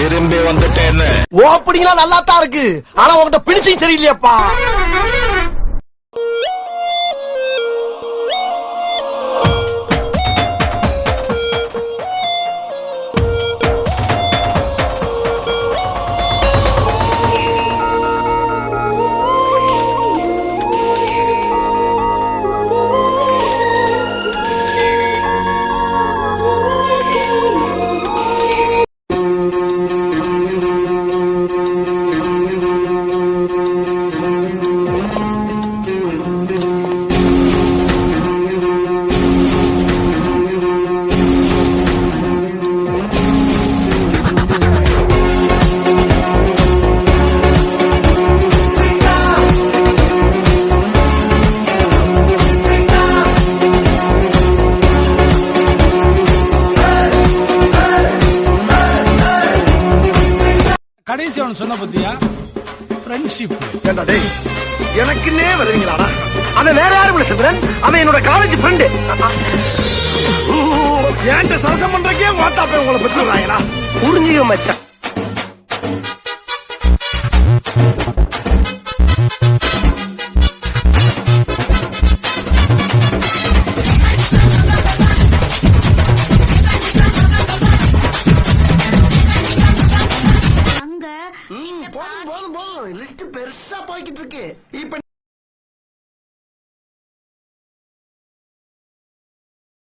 திரும்பி வந்துட்டேன்னு. ஓப்பனிங்லாம் நல்லா தான் இருக்கு. ஆனா உங்ககிட்ட பிடிச்சும் சரியில்லையாப்பா. கடைசி அவன் சொன்ன பத்தியா? ஃப்ரெண்ட்ஷிப் ஏண்டா டேய் எனக்குன்னே வருவீங்களாடா? அவன் வேற யாரும் இல்ல சிவரன் அவன் என்னோட காலேஜ் ஃப்ரெண்டு ஏன்ட்ட சரசம் பண்றக்கே வாட்டாப்பே உங்களை பத்தி விடுறாங்களா புரிஞ்சுக்க மச்சான். போதும் போதும் போதும். லிஸ்ட் பெருசா போய்கிட்டு இருக்கு. இப்ப